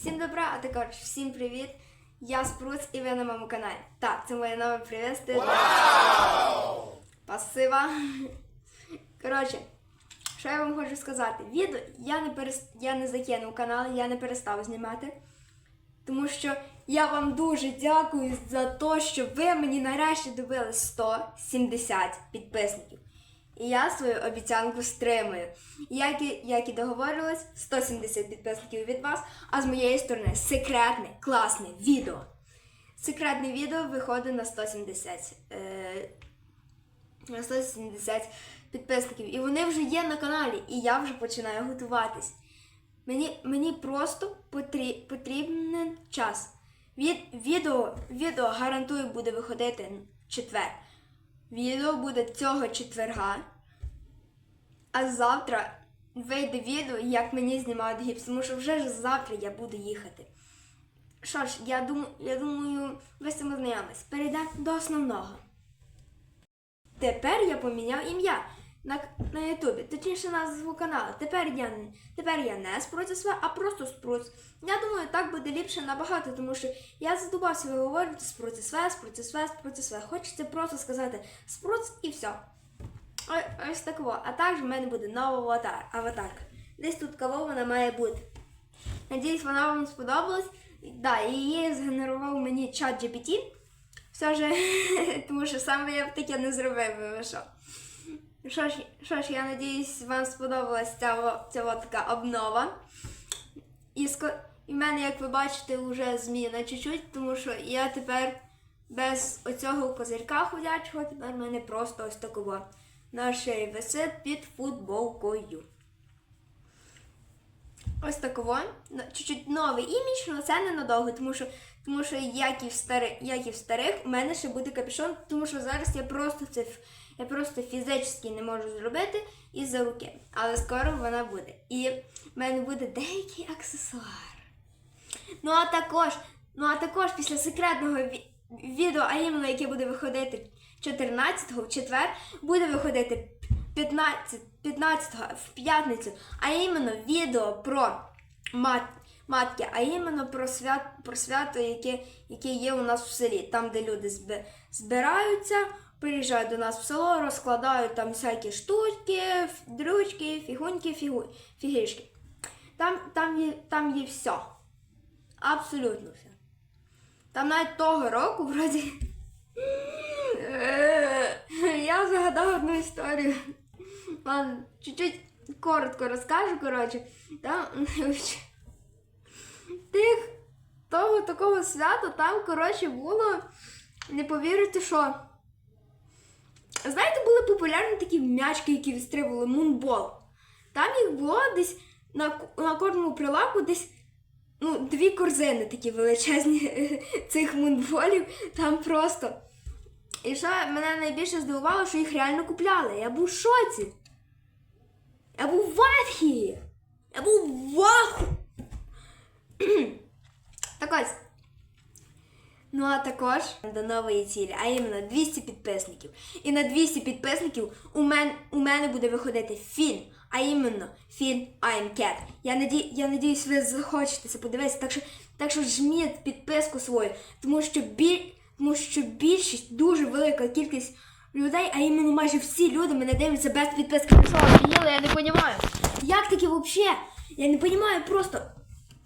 Всім добра, а також всім привіт! Я Спруц і ви на моєму каналі. Так, це моє нове приветствие. Пасива. Коротше, що я вам хочу сказати? Відео я не перес... я не закинув канал, я не перестав знімати. Тому що я вам дуже дякую за те, що ви мені нарешті добили 170 підписників. І я свою обіцянку стримую. Як і, як і договорилась, 170 підписників від вас, а з моєї сторони секретне, класне відео. Секретне відео виходить на 170. Е, на 170 підписників. І вони вже є на каналі, і я вже починаю готуватись. Мені, мені просто потрібен час. Від, відео, відео гарантую буде виходити четвер. Відео буде цього четверга. А завтра вийде відео, як мені знімають гіпс, тому що вже ж завтра я буду їхати. Що ж, я думаю, я думаю, ви з цим. Перейдемо до основного. Тепер я поміняв ім'я на, на Ютубі, точніше назву каналу. Тепер я, тепер я не Спруцесве, а просто Спруц. Я думаю, так буде ліпше набагато, тому що я задубався виговорювати Спруцесве, Спруцесве, Спруцесве. Хочеться просто сказати Спруц і все. О- Ось такого. А також в мене буде нова аватар, аватарка. Десь тут кого вона має бути. Надіюсь, вона вам сподобалась. Да, її згенерував мені чат GPT. Все ж, тому що саме я б таке не зробив, що. Що ж, що ж, я надіюсь, вам сподобалась ця, ця така обнова. І, ско- і в мене, як ви бачите, вже зміна чуть-чуть, тому що я тепер без оцього козирка ходячого, тепер в мене просто ось такого на висить під футболкою. Ось такого. Чуть-чуть новий імідж, але це ненадовго, тому що, тому що як, і в старих, як і в старих, у мене ще буде капюшон, тому що зараз я просто це я просто фізично не можу зробити із-за руки. Але скоро вона буде. І в мене буде деякий аксесуар. Ну а також, ну а також після секретного ві- відео, а іменно яке буде виходити 14-го в четвер, буде виходити 15, 15-го в п'ятницю, а іменно відео про мат, матки, а іменно про, свят, про свято, яке, яке є у нас в селі, там, де люди збираються, приїжджають до нас в село, розкладають там всякі штучки, дрючки, фігуньки, фігу, фігішки. Там, там, є, там є все. Абсолютно все. Там навіть того року, вроді. Я згадав одну історію. Ладно, чуть-чуть коротко розкажу, коротше. Там тих того такого свята там, коротше, було. Не повірите, що. Знаєте, були популярні такі м'ячки, які відстрибували мунбол. Там їх було десь на, на кожному прилавку десь ну, дві корзини такі величезні цих мунболів. Там просто. І що мене найбільше здивувало, що їх реально купляли. Я був в шоці. Я був в ахі. Я був в аху. так ось. Ну а також до нової цілі, а іменно 200 підписників. І на 200 підписників у мене, у мене буде виходити фільм, а іменно фільм I'm Cat. Я, наді, я надіюсь, ви захочете це подивитися. Так що, так що жміть підписку свою, тому що, біль, тому що більшість, дуже велика кількість людей, а іменно майже всі люди мене дивляться без підписки. Я не розумію. Як таке взагалі? Я не розумію просто.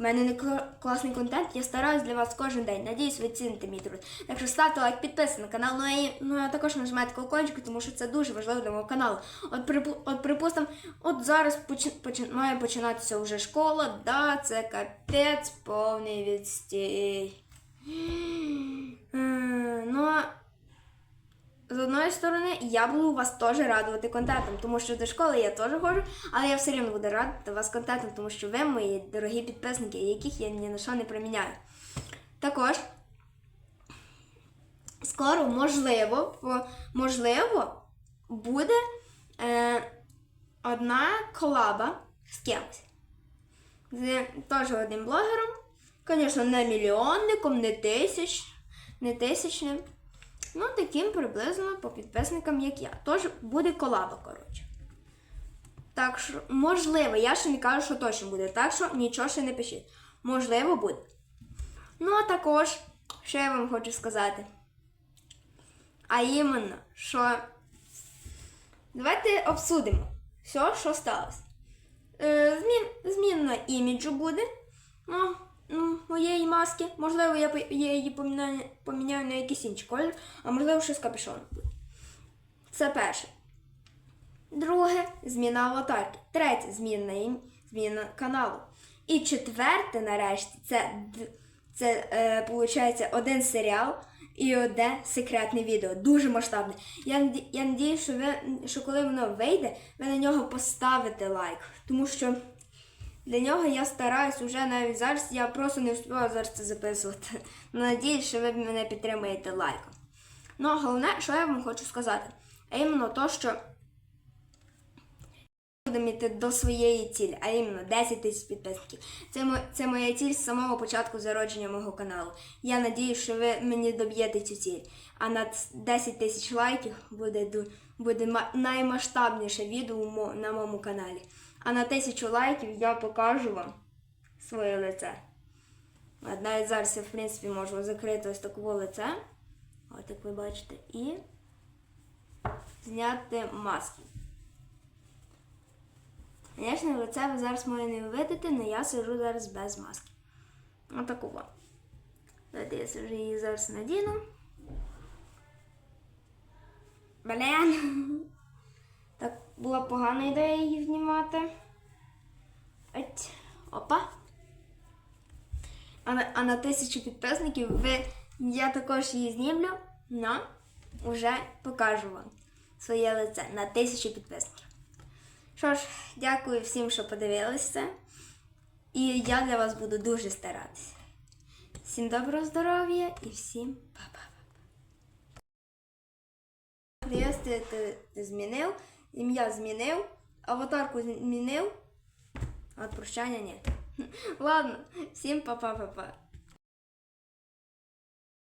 У мене не класний контент, я стараюсь для вас кожен день. Надіюсь, ви ціните мій труд. Так що ставте лайк, підписуйтесь на канал. Ну і ну, а також нажимайте колокольчик, тому що це дуже важливо для мого каналу. От, припу, от припустимо, от зараз поч, поч- має починатися вже школа. Да, це капець, повний відстій. Ну, з одної сторони, я буду вас теж радувати контентом, тому що до школи я теж ходжу, але я все рівно буду радувати вас контентом, тому що ви мої дорогі підписники, яких я ні на що не приміняю. Також скоро, можливо, можливо, буде е, одна колаба з кимось. З теж одним блогером. Звісно, не мільйонником, не тисяч, не тисячним. Ну, таким приблизно по підписникам, як я. Тож буде колаба, коротше. Так що, можливо, я ще не кажу, що точно буде. Так що нічого ще не пишіть. Можливо, буде. Ну, а також, що я вам хочу сказати. А іменно, що давайте обсудимо все, що сталося. Е, змін, зміна іміджу буде. Ну, маски. Можливо, я, її поміняю, на якийсь інший колір, а можливо, щось з капюшоном. Це перше. Друге зміна аватарки. Третє зміна зміна каналу. І четверте, нарешті, це, це е, виходить один серіал і одне секретне відео. Дуже масштабне. Я, я надію, що ви що коли воно вийде, ви на нього поставите лайк. Тому що для нього я стараюсь уже навіть зараз. Я просто не встигаю зараз це записувати. Ну, Надіюсь, що ви мене підтримаєте лайком. Ну, а головне, що я вам хочу сказати, а іменно то, що будемо до своєї цілі, а іменно 10 тисяч підписників. Це, мо- це моя ціль з самого початку зародження мого каналу. Я надію, що ви мені доб'єте цю ціль. А на 10 тисяч лайків буде, буде наймасштабніше відео на моєму каналі. А на тисячу лайків я покажу вам своє лице. Навіть зараз я, в принципі, можу закрити ось таке лице. От як ви бачите. І зняти маску. Звісно, лице ви зараз моє не видите, але я сижу зараз без маски. Отакого. Давайте я вже її зараз надіну. Блін. Так, була погана ідея її знімати. Ать. Опа. А на, а на тисячу підписників ви, я також її знімлю, но вже покажу вам своє лице на тисячу підписників. Що ж, дякую всім, що подивилися. І я для вас буду дуже старатися. Всім доброго здоров'я і всім па-па. Привіт, ти, ти, змінив, ім'я змінив, аватарку змінив, а прощання ні. Ладно, всім па-па-па-па.